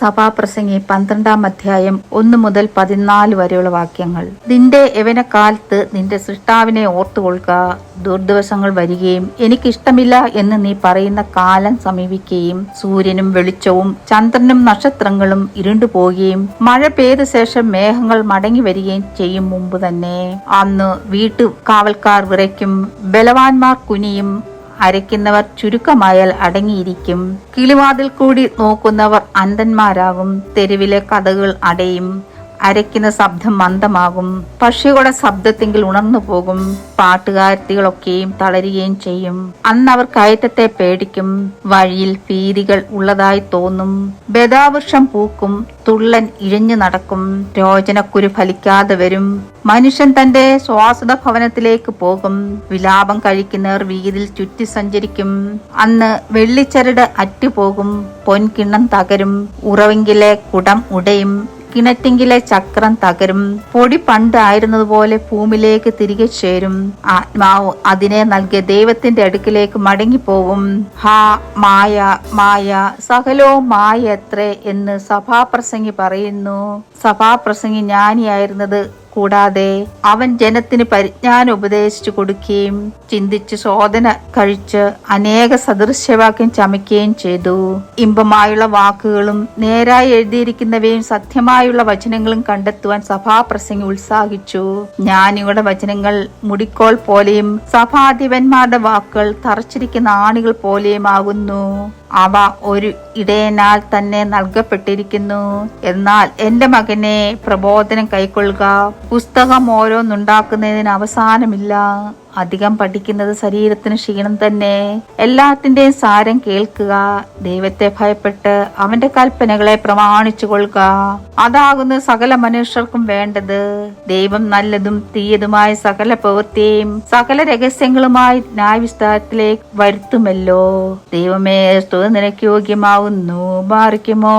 സഭാപ്രസംഗി പന്ത്രണ്ടാം അധ്യായം ഒന്ന് മുതൽ പതിനാല് വരെയുള്ള വാക്യങ്ങൾ. നിന്റെ യവനക്കാലത്ത് നിന്റെ സൃഷ്ടാവിനെ ഓർത്തുകൊള്ളുക. ദുർദിവസങ്ങൾ വരികയും എനിക്കിഷ്ടമില്ല എന്ന് നീ പറയുന്ന കാലം സമീപിക്കുകയും സൂര്യനും വെളിച്ചവും ചന്ദ്രനും നക്ഷത്രങ്ങളും ഇരുണ്ടു പോവുകയും മഴ പെയ്ത ശേഷം മേഘങ്ങൾ മടങ്ങി വരികയും ചെയ്യും മുമ്പ് തന്നെ അന്ന് വീട്ടു കാവൽക്കാർ വിറയ്ക്കും ബലവാന്മാർ കുനിയും അരയ്ക്കുന്നവർ ചുരുക്കമായാൽ അടങ്ങിയിരിക്കും. കിളിവാതിൽ കൂടി നോക്കുന്നവർ അന്ധന്മാരാകും. തെരുവിലെ കഥകൾ അടയും. അരയ്ക്കുന്ന ശബ്ദം മന്ദമാകും. പക്ഷികളുടെ ശബ്ദത്തെങ്കിൽ ഉണർന്നു പോകും. പാട്ടുകാരത്തികളൊക്കെയും തളരുകയും ചെയ്യും. അന്ന് അവർ കയറ്റത്തെ പേടിക്കും. വഴിയിൽ ഭീതികൾ ഉള്ളതായി തോന്നും. ബദാവൃക്ഷം പൂക്കും. തുള്ളൻ ഇഴഞ്ഞു നടക്കും. രോചനക്കുരു ഫലിക്കാതെ വരും. മനുഷ്യൻ തന്റെ ശ്വാസത ഭവനത്തിലേക്ക് പോകും. വിലാപം കഴിക്കുന്നവർ വീതിൽ ചുറ്റി സഞ്ചരിക്കും. അന്ന് വെള്ളിച്ചരട് അറ്റുപോകും. പൊൻകിണ്ണം തകരും. ഉറവെങ്കിലെ കുടം ഉടയും. കിണറ്റിങ്കിലെ ചക്രം തകരും. പൊടി പണ്ടായിരുന്നതുപോലെ ഭൂമിയിലേക്ക് തിരികെ ചേരും. ആത്മാവ് അതിനെ നൽകിയ ദൈവത്തിന്റെ അടുക്കിലേക്ക് മടങ്ങിപ്പോവും. ഹാ മായ മായ സകലവും മായ എത്രേ എന്ന് സഭാപ്രസംഗി പറയുന്നു. സഭാപ്രസംഗി ജ്ഞാനിയായിരുന്നത് കൂടാതെ അവൻ ജനത്തിന് പരിജ്ഞാന ഉപദേശിച്ചു കൊടുക്കുകയും ചിന്തിച്ച് ശോധന കഴിച്ച് അനേക സദൃശ്യവാക്യം ചമയ്ക്കുകയും ചെയ്തു. ഇമ്പമായുള്ള വാക്കുകളും നേരായി എഴുതിയിരിക്കുന്നവയും സത്യമായുള്ള വചനങ്ങളും കണ്ടെത്തുവാൻ സഭാപ്രസംഗി ഉത്സാഹിച്ചു. ജ്ഞാനിയുടെ വചനങ്ങൾ മുടിക്കോൾ പോലെയും സഭാധിപന്മാരുടെ വാക്കുകൾ തറച്ചിരിക്കുന്ന ആണികൾ പോലെയും ആകുന്നു അവ ഒരു ഇടയനാൽ തന്നെ നൽകപ്പെട്ടിരിക്കുന്നു. എന്നാൽ എന്റെ മകനെ പ്രബോധനം കൈക്കൊള്ളുക. പുസ്തകം ഓരോന്നുണ്ടാക്കുന്നതിന് അവസാനമില്ല. അധികം പഠിക്കുന്നത് ശരീരത്തിന് ക്ഷീണം തന്നെ. എല്ലാത്തിന്റെയും സാരം കേൾക്കുക. ദൈവത്തെ ഭയപ്പെട്ട് അവന്റെ കൽപ്പനകളെ പ്രമാണിച്ചു കൊള്ളുക അതാകുന്നു സകല മനുഷ്യർക്കും വേണ്ടത്. ദൈവം നല്ലതും തീയതുമായ സകല പ്രവൃത്തിയെയും സകല രഹസ്യങ്ങളുമായി ന്യായവിസ്താരത്തിലേക്ക് വരുത്തുമല്ലോ. ദൈവമേ സ്തുത നിനക്ക് യോഗ്യമാവുന്നു. മാറിക്കുമോ